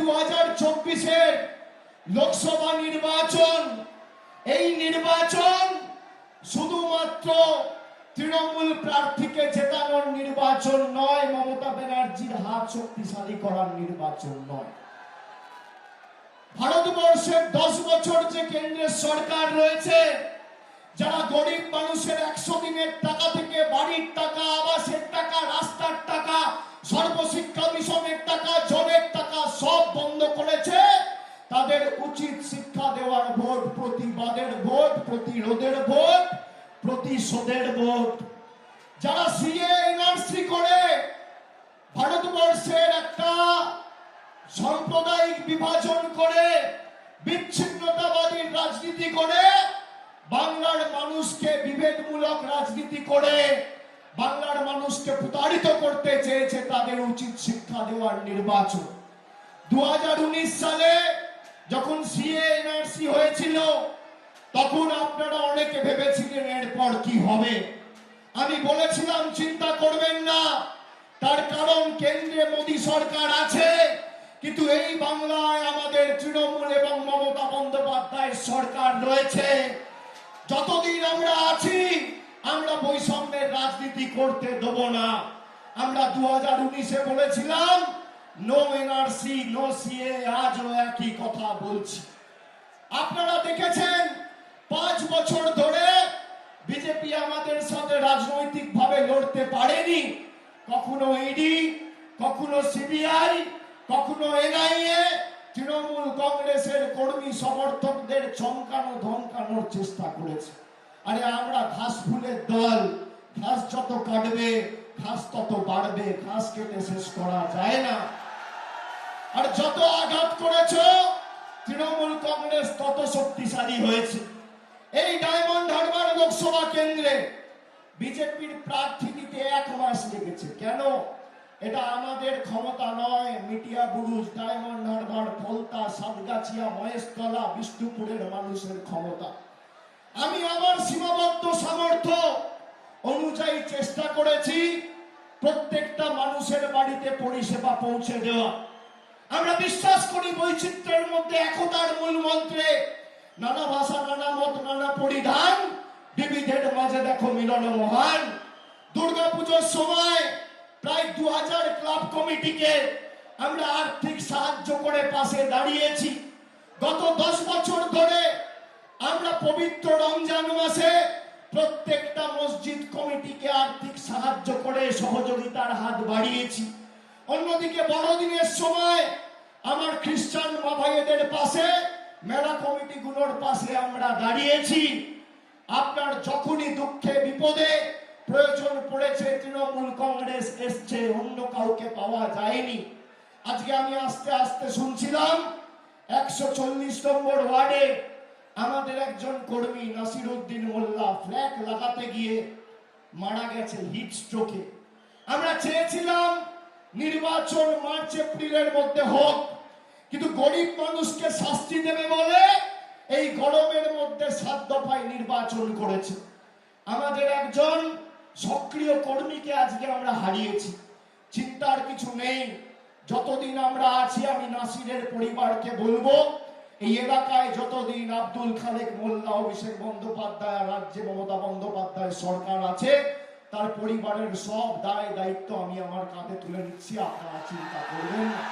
দু হাজার লোকসভা নির্বাচন, এই নির্বাচন শুধুমাত্র তৃণমূল প্রার্থীকে জেতানোর নির্বাচন নয়, মমতা ব্যানার্জির হাত শক্তিশালী করার নির্বাচন নয়। ভারতবর্ষের দশ বছর যে কেন্দ্রের সরকার রয়েছে, যারা গরিব মানুষের প্রতিবাদের ভোট, প্রতিরোধের ভোট, প্রতিশোধের ভোট। যারা সিএ এনআরসি করে, ভারতবর্ষের একটা সাম্প্রদায়িক বিভাজন করে, বিচ্ছিন্নতাবাদী রাজনীতি করে, বাংলার মানুষকে বিভেদমূলক রাজনীতি করে, বাংলার মানুষকে প্রতারিত করতে চেয়েছে তাদের উচিত শিক্ষা দেওয়ার নির্বাচন। দু হাজার উনিশ সালে যখন সিএ এনআরসি হয়েছিল তখন আপনারা অনেকে ভেবেছিলেন এরপর কি হবে, আমি বলেছিলাম, চিন্তা করবেন না। তার কারণ কেন্দ্রে মোদী সরকার আছে, কিন্তু এই বাংলায় আমাদের তৃণমূল এবং মমতা বন্দ্যোপাধ্যায়ের সরকার রয়েছে। যতদিন আমরা আছি, আমরা বৈষম্যের রাজনীতি করতে দেব না। আমরা দু হাজার উনিশে বলেছিলাম নো এনআরসি নো সিএ আজও একই কথা বলছি। আপনারা দেখেছেন পাঁচ বছর ধরে বিজেপি আমাদের সাথে রাজনৈতিক ভাবে লড়তে পারেনি। কখনো ইডি কখনো সিবিআই কখনো এনআইএ তৃণমূল কংগ্রেসের কর্মী সমর্থকদের চমকানো, ধমকানোর চেষ্টা করেছে। আরে আমরা ঘাস ফুলের দল, ঘাস যত কাটবে, ঘাস তত বাড়বে, ঘাস কেটে শেষ করা যায় না। আর যত আঘাত করেছ, তৃণমূল কংগ্রেস তত শক্তিশালী হয়েছে। এই ডায়মন্ড হারবার লোকসভা কেন্দ্রে বিজেপির প্রার্থী দিতে এক মাস লেগেছে। কেন? এটা আমাদের ক্ষমতা নয়, Metiabruz, Diamond Harbour Falta Satgachia, Maheshtala, বিষ্ণুপুরের মানুষের ক্ষমতা। আমি আমার সীমাবদ্ধ সামর্থ্য অনুযায়ী চেষ্টা করেছি প্রত্যেকটা মানুষের বাড়িতে পরিষেবা পৌঁছে দেওয়া। আমরা বিশ্বাস করি বৈচিত্র্যের মধ্যে একতার মূল মন্ত্রে নানা ভাষা, নানা মত, নানা পরিধান, বিবিধের মাঝে দেখো মিলন মহান। দুর্গাপুজোর সময় প্রায় দু হাজার ক্লাব কমিটিকে আমরা আর্থিক সাহায্য করে পাশে দাঁড়িয়েছি। গত দশ বছর ধরে আমরা পবিত্র রমজান মাসে প্রত্যেকটা মসজিদ কমিটিকে আর্থিক সাহায্য করে সহযোগিতার হাত বাড়িয়েছি। অন্যদিকে বড়দিনের সময় আমার খ্রিস্টান মা পাশে মেলা কমিটিগুলোর পাশে আমরা দাঁড়িয়েছি। আপনার যখনই দুঃখে বিপদে প্রয়োজন পড়েছে, তৃণমূল কংগ্রেস এসছে, অন্য কাউকে পাওয়া যায়নি। আজকে আমি আস্তে আস্তে শুনছিলাম, একশো চল্লিশ নম্বর ওয়ার্ডে আমাদের একজন কর্মী নাসির উদ্দিন মোল্লা ফ্ল্যাগ লাগাতে গিয়ে মারা গেছে হিট স্ট্রোকে আমরা চেয়েছিলাম নির্বাচন মার্চ এপ্রিলের মধ্যে হোক কিন্তু গরিব মানুষকে শাস্তি দেবে বলে এই গরমের মধ্যে সাত দফায় নির্বাচন করেছে। আমাদের একজন সক্রিয় কর্মীকে আজকে আমরা হারিয়েছি। চিন্তার কিছু নেই। যতদিন আমরা আছি, আমি নাসিরের পরিবারকে বলব, এই এলাকায় যতদিন আব্দুল খালেক, মোল্লা, অভিষেক বন্দ্যোপাধ্যায়, রাজ্যে মমতা বন্দ্যোপাধ্যায় সরকার আছে, তার পরিবারের সব দায় দায়িত্ব আমি আমার কাঁধে তুলে নিচ্ছি। আপনারা চিন্তা করবেন না।